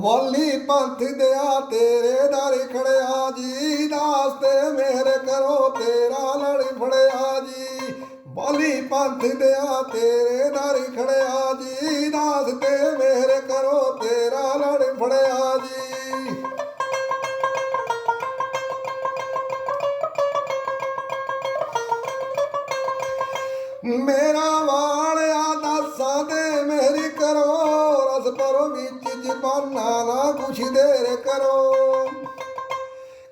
ਵਾਲੀ ਪੰਥ ਦਿਆ, ਤੇਰੇ ਦਰ ਖੜਿਆ ਜੀ। ਦਾਸ ਤੇ ਮੇਰੇ ਕਰੋ, ਤੇਰਾ ਲੜ ਫੜਿਆ ਜੀ। ਵਾਲੀ ਪੰਥ ਦਿਆ, ਤੇਰੇ ਦਰ ਖੜਿਆ ਜੀ। ਦਾਸ ਤੇ ਮੇਰੇ ਕਰੋ, ਤੇਰਾ ਲੜ ਫੜਿਆ ਜੀ। ਮੇਰਾ ਵਾਲਿਆ ਦਾਸਾਂ ਦੇ ਮੇਰੀ ਕਰੋ, ਰਸ ਪਰੋ ਵਿੱਚ ਜ਼ਬਾਨਾਂ ਨਾ ਕੁਛ ਦੇਰ ਕਰੋ।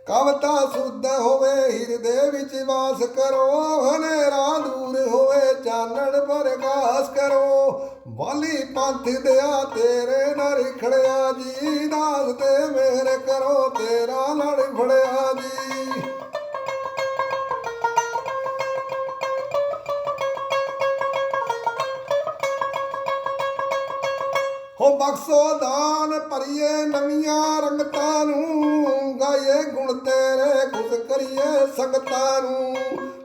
ਕਵਤਾ ਸੁਧ ਹੋਵੇ, ਹਿਰਦੇ ਵਿੱਚ ਵਾਸ ਕਰੋ। ਹਨੇਰਾ ਦੂਰ ਹੋਵੇ, ਚਾਨਣ ਪ੍ਰਕਾਸ਼ ਕਰੋ। ਵਾਲੀ ਪੰਥ ਦਿਆ ਤੇਰੇ ਨਰ ਖੜਿਆ ਜੀ, ਦਾਸ ਤੇ ਮੇਰੇ ਕਰੋ, ਤੇਰਾ ਲੜ ਫੜਿਆ ਜੀ। ਹੋ ਬਖਸ਼ੋ ਦਾਨ ਭਰੀਏ ਨਵੀਆਂ ਰੰਗਤਾਂ ਨੂੰ ਗਾਏ ਗੁਣ ਤੇਰੇ ਖੁਦ ਕਰੀਏ ਸੰਗਤਾਂ ਨੂੰ।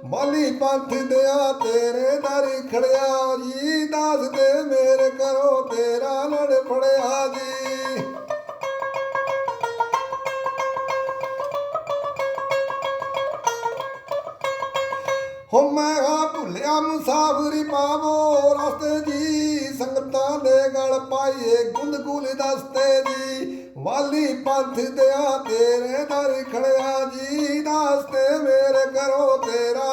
ਮਾਲੀ ਪੰਥ ਦਿਆ ਤੇਰੇ ਦਾਰੀ ਖੜਿਆ ਜੀ, ਦਾਸ ਦੇ ਮੇਰੇ ਕਰੋ ਤੇਰਾ ਲੜ ਫੜਿਆ ਜੀ। ਹੋ ਮੈਂ ਆ ਭੁੱਲਿਆ ਮੁਸਾਫਰੀ ਪਾਵੋ ਰਸਤੇ ਜੀ ਸੰਗਤਾਂ ਦੇ ਗਲ ਪਾਈਏ ਗੁੰਦ ਗੁਲ ਦਸਤੇ ਦੀ। ਵਾਲੀ ਪੰਥ ਦਿਆ ਤੇਰੇ ਦਰ ਖੜਿਆ ਜੀ। ਦਸਤੇ ਮੇਰੇ ਕਰੋ ਤੇਰਾ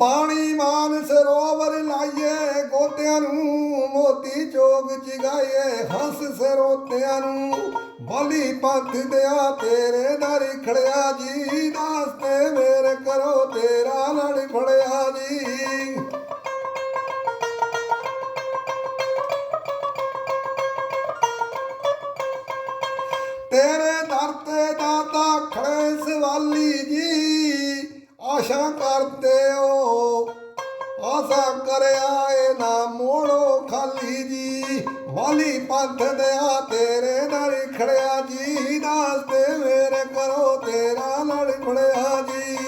ਪਾਣੀ ਮਾਨ ਸਰੋਵਰ ਲਾਈਏ, ਗੋਤਿਆਂ ਨੂੰ ਮੋਤੀ ਚੋਗ ਚਗਾਈਏ, ਹੰਸ ਸਰੋਤਿਆਂ ਨੂੰ ਬਲੀ ਪੰਥ ਦਿਆ, ਤੇਰੇ ਦਰ ਖੜਿਆ ਜੀ, ਦਾਸ ਤੇ ਮੇਰੇ ਕਰੋ, ਤੇਰਾ ਲੜ ਫੜਿਆ ਜੀ। ਤੇਰੇ ਦਰ ਤੇ ਦਾਤਾ ਖੜੇ ਸਵਾਲੀ ਜੀ, ਆਸ਼ਾ ਕਰਦੇ ਹੋ ਆਸਾ ਕਰਿਆ ਏ ਨਾ ਮੋੜੋ ਖਾਲੀ ਜੀ। ਵਾਲੀ ਪੰਥ ਦਿਆ ਤੇਰੇ ਨਾਲ ਖੜਿਆ ਜੀ। ਦਾਸ ਤੇ ਮੇਰੇ ਕਰੋ ਤੇਰਾ ਲੜ ਫੜਿਆ ਜੀ।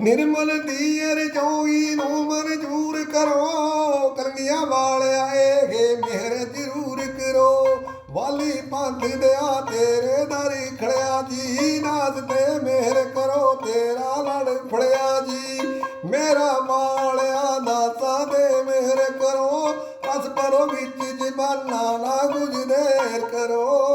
ਨਿਰਮਲ ਦੀਰ ਜੋਈ ਨੂੰ ਮਨਜੂਰ ਕਰੋ। ਕਲਗੀਆਂ ਵਾਲੇ ਦਿਆ, ਤੇਰੇ ਦਰ ਖੜਿਆ ਜੀ। ਨਾਜ਼ ਤੇ ਮਿਹਰ ਕਰੋ, ਤੇਰਾ ਲੜ ਫੜਿਆ ਜੀ। ਮੇਰਾ ਮਾਲਿਆ ਦਾਤਾ ਦੇ ਮਿਹਰ ਕਰੋ। ਅਸ ਕਰੋ ਵਿੱਚ ਜਮਾਨਾ ਨਾ ਗੁਜਦੇ ਕਰੋ।